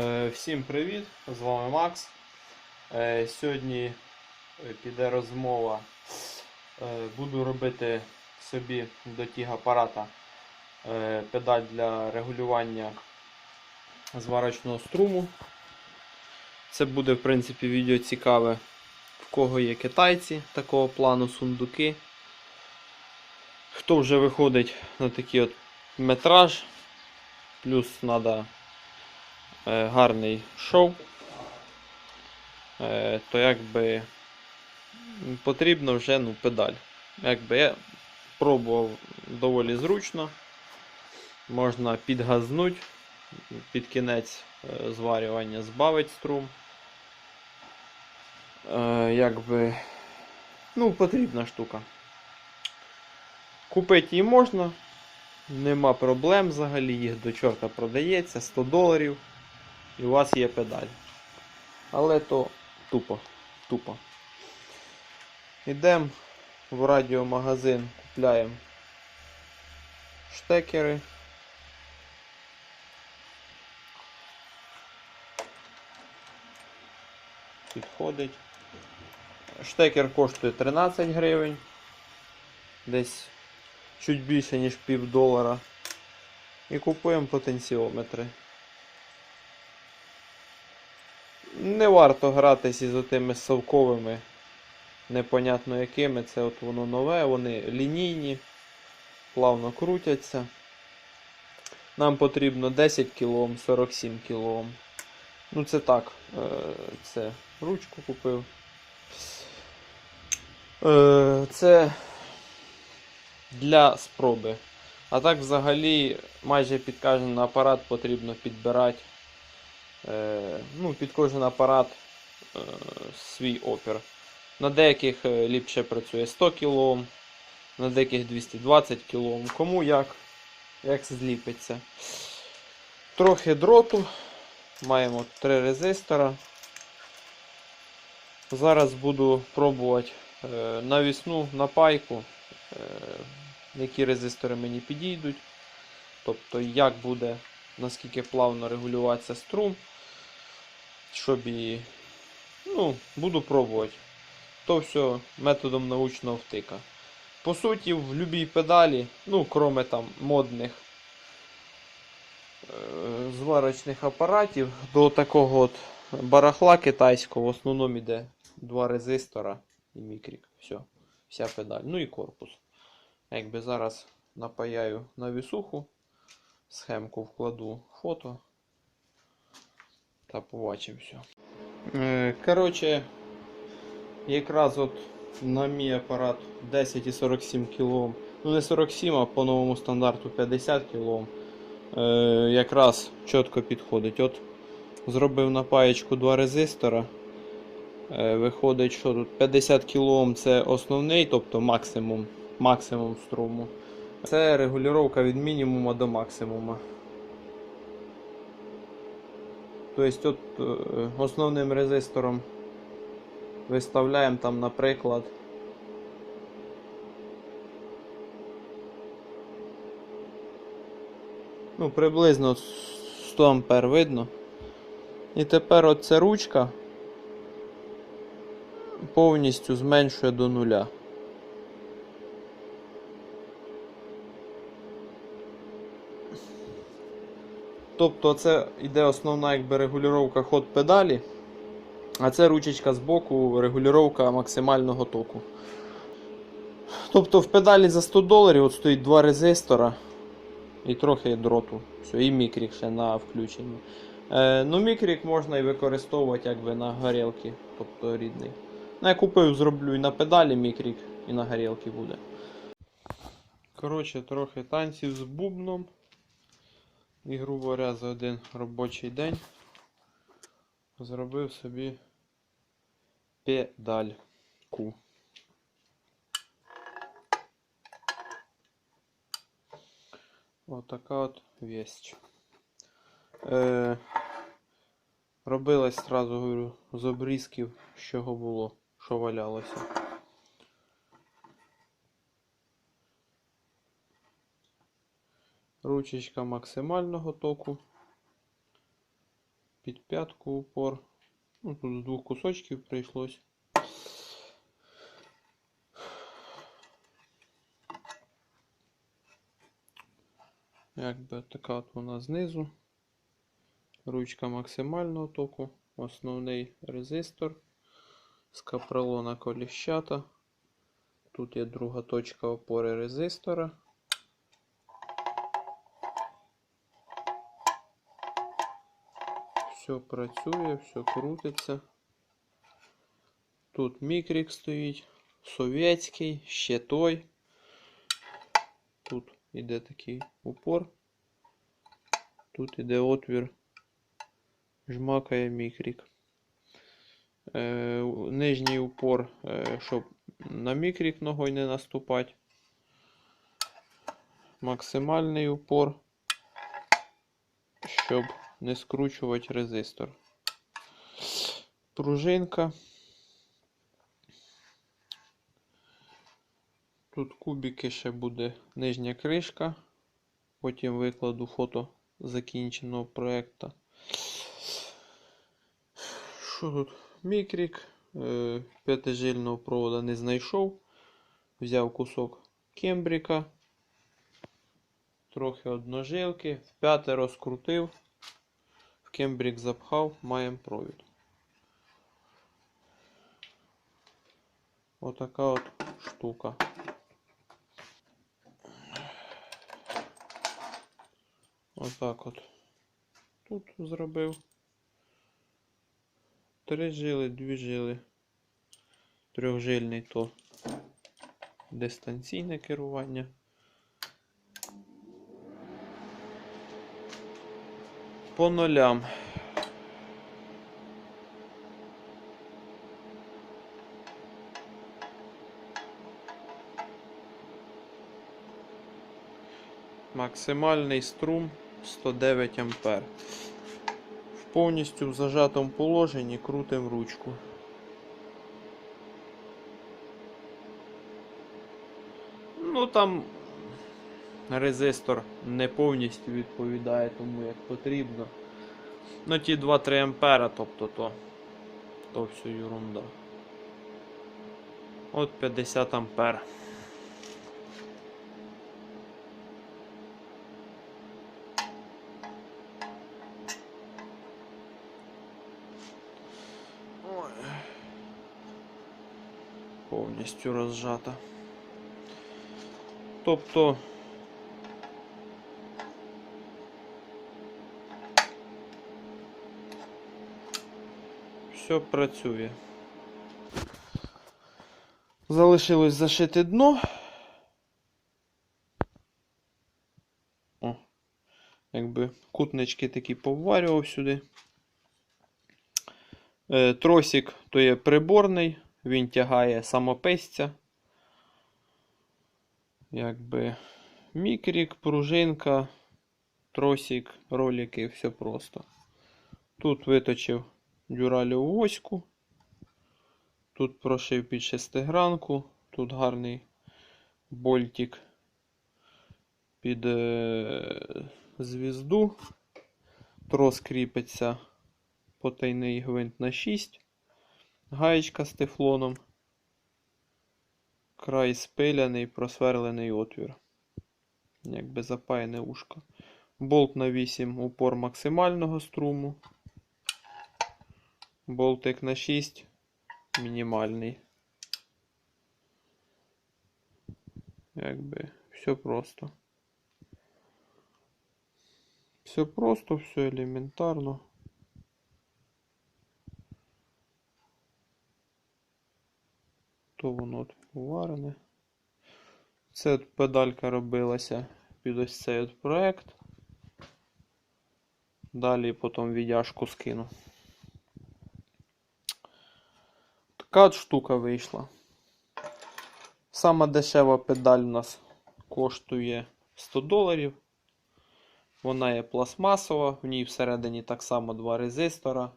Е, Всім привіт! З вами Макс. Е, Сьогодні е, піде розмова. Буду робити собі до тіг апарата педаль для регулювання зварочного струму. Це буде, в принципі, відео цікаве, в кого є китайці такого плану сундуки. Хто вже виходить на такий от метраж, плюс треба гарний шов, е, то якби потрібно вже ну, педаль. Якби я пробував доволі зручно. Можна підгазнути, під кінець е, зварювання збавить струм. Е, якби, ну, потрібна штука. Купити її можна, нема проблем взагалі, їх до чорта продається 100 доларів і у вас є педаль. Але то тупо. Тупо. Йдемо в радіомагазин, купляємо штекери. Підходить. Штекер коштує 13 гривень. Десь чуть більше, ніж пів долара. І купуємо потенціометри. Не варто гратися із отими совковими, непонятно якими. Це от воно нове, вони лінійні, плавно крутяться. Нам потрібно 10 кОм, 47 кОм. Ну це так, е, це ручку купив. Е, Це для спроби. А так взагалі майже під кожен апарат потрібно підбирати. Е, ну, під кожен апарат е, свій опір. На деяких е, ліпше працює 100 кОм, на деяких 220 кОм. Кому як, як зліпиться. Трохи дроту. Маємо три резистора. Зараз буду пробувати навісну напайку, е, які резистори мені підійдуть. Тобто, як буде, наскільки плавно регулюватися струм, щоб і. Ну, буду пробувати. То все методом научного втика. По суті, в будь-якій педалі, ну, кроме там модних е, зварочних апаратів, до такого от барахла китайського в основному йде два резистора і мікрік. Все, вся педаль. Ну і корпус. Якби зараз напаяю на вісуху, схемку вкладу фото та побачимо все. Коротше, якраз от на мій апарат 10,47 кОм. Ну не 47, а по новому стандарту 50 кОм. Е, якраз чітко підходить. От зробив на паєчку два резистора. Е, виходить, що тут 50 кОм це основний, тобто максимум, максимум струму. Це регулювання від мінімуму до максимуму. Тобто от, е, основним резистором виставляємо там, наприклад. Ну, приблизно 100 ампер видно. І тепер оця ручка повністю зменшує до нуля. Тобто це йде основна якби регулювання ход педалі, а це ручечка з боку регулювання максимального току. Тобто в педалі за 100 доларів от стоїть два резистора і трохи дроту. Все, і мікрік ще на включенні. Е, ну, мікрік можна і використовувати якби на горілки, тобто рідний. Ну, я купив, зроблю і на педалі мікрік, і на горілки буде. Коротше, трохи танців з бубном. І, грубо говоря, за один робочий день зробив собі педальку. Отака от вещь. Е, робилась сразу говорю, з обрізків, з чого було, що валялося. Ручечка максимального току. під п'ятку упор. Ну, тут з двох кусочків прийшлось. Якби така от вона знизу. Ручка максимального току. Основний резистор. З капролона коліщата. Тут є друга точка опори резистора. Все працює, все крутиться. Тут мікрік стоїть, совєтський, ще той. Тут іде такий упор. Тут іде отвір, жмакає мікрік. Е, нижній упор, е, щоб на мікрік ногою не наступати. Максимальний упор, щоб не скручувати резистор. Пружинка. Тут кубики ще буде нижня кришка. Потім викладу фото закінченого проєкту. Що тут? Мікрік. Е, П'ятижильного провода не знайшов. Взяв кусок кембрика. Трохи одножилки. В п'яте розкрутив. В кембрик запхав, маємо провід. Отака от штука. Отак от. Тут зробив. Три жили, дві жили. Трьохжильний то дистанційне керування. По нулям. Максимальний струм 109 ампер. В повністю в зажатому положенні крутим ручку. Ну там резистор не повністю відповідає тому, як потрібно. Ну ті 2-3 ампера, тобто то, то все ерунда. От 50 ампер. Повністю розжата. Тобто. Все працює. Залишилось зашити дно. О, якби кутнички такі поварював сюди. Е, тросик то є приборний, він тягає самописця. Якби мікрік, пружинка, тросик, ролики, все просто. Тут виточив дюралю оську. Тут прошив під шестигранку. Тут гарний больтик під е, звізду. Трос кріпиться потайний гвинт на 6. Гаєчка з тефлоном. Край спиляний, просверлений отвір. Якби запаяне ушко. Болт на 8 упор максимального струму. Болтик на 6 мінімальний. Якби все просто. Все просто, все елементарно. То воно от уварене. Це от педалька робилася під ось цей от проект. Далі потім віддяжку скину. Така от штука вийшла. Сама дешева педаль у нас коштує 100 доларів. Вона є пластмасова, в ній всередині так само два резистора,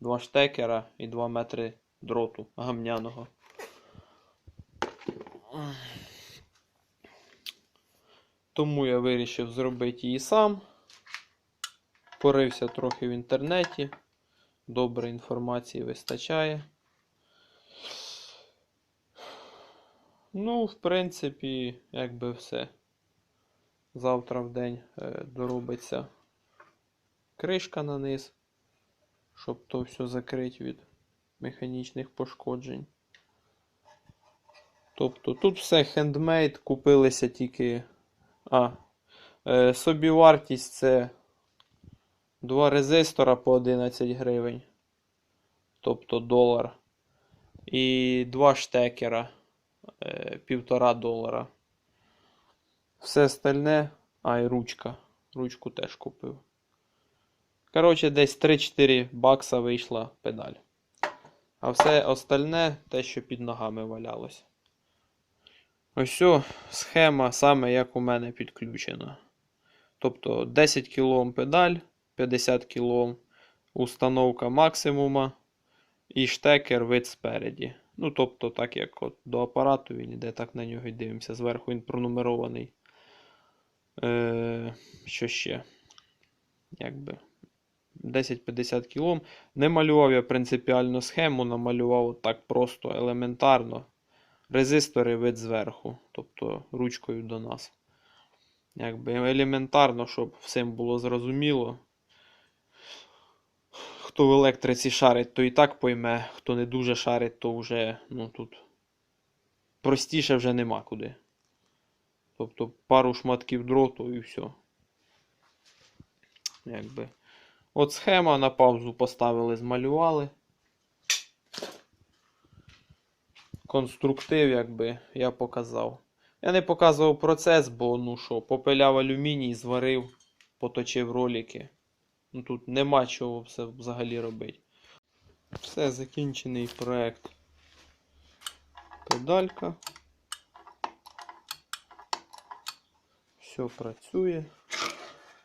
два штекера і 2 метри дроту гамняного. Тому я вирішив зробити її сам. Порився трохи в інтернеті. Добре інформації вистачає. Ну, в принципі, якби все. Завтра в день е, доробиться кришка на низ, щоб то все закрити від механічних пошкоджень. Тобто тут все хендмейд, купилися тільки. А, е, собівартість це два резистора по 11 гривень. Тобто долар. І два штекера е, півтора долара. Все остальне. А, і ручка. Ручку теж купив. Коротше, десь 3-4 бакса вийшла педаль. А все остальне те, що під ногами валялось. Ось схема саме як у мене підключена. Тобто 10 кОм педаль, 50 кОм установка максимума і штекер вид спереді. Ну, тобто, так як от до апарату він іде, так на нього й дивимося. Зверху він пронумерований. Е, що ще? Якби 10-50 кілом. Не малював я принципіально схему, намалював так просто, елементарно. Резистори вид зверху, тобто ручкою до нас. Якби елементарно, щоб всім було зрозуміло. Хто в електриці шарить, то і так пойме, хто не дуже шарить, то вже ну, тут простіше вже нема куди. Тобто пару шматків дроту і все. Якби. От схема на паузу поставили, змалювали. Конструктив, якби я показав. Я не показував процес, бо ну що, попиляв алюміній, зварив, поточив ролики. Ну тут нема чого все взагалі робити. Все, закінчений проект. Педалька. Все працює.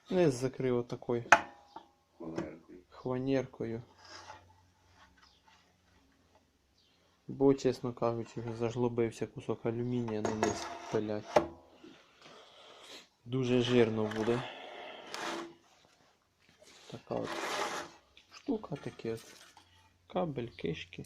Низ закрив отакою хванеркою. Бо, чесно кажучи, вже зажлобився кусок алюмінія на низ пилять. Дуже жирно буде. Така от штука такі от. Кабель, кишки.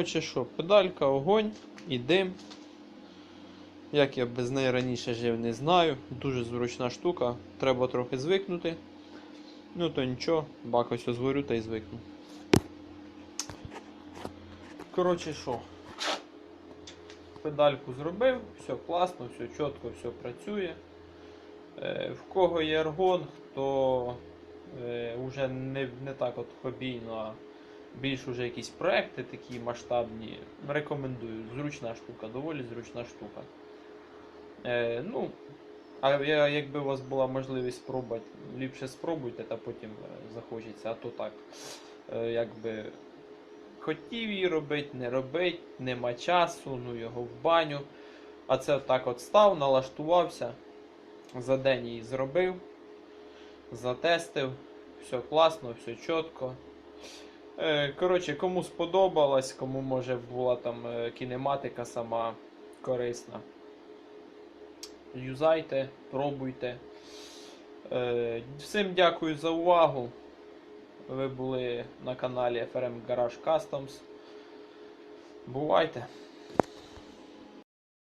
Коротше що, педалька, огонь і дим. Як я без неї раніше жив, не знаю. Дуже зручна штука. Треба трохи звикнути. Ну то нічого, бак ось згорю та й звикну. Коротше що. Педальку зробив, все класно, все чітко, все працює. Е, В кого є аргон, хто е, вже не, не так от хобійно, а більш уже якісь проекти такі масштабні, рекомендую. Зручна штука, доволі зручна штука. Е, ну, а якби у вас була можливість спробувати, ліпше спробуйте, та потім е, захочеться, а то так. Е, якби хотів її робити, не робить, нема часу, ну його в баню. А це так от став, налаштувався, за день її зробив, затестив, все класно, все чітко. Е, Коротше, кому сподобалось, кому може була там е, кінематика сама корисна. Юзайте, пробуйте. Е, Всім дякую за увагу. Ви були на каналі FRM Garage Customs. Бувайте!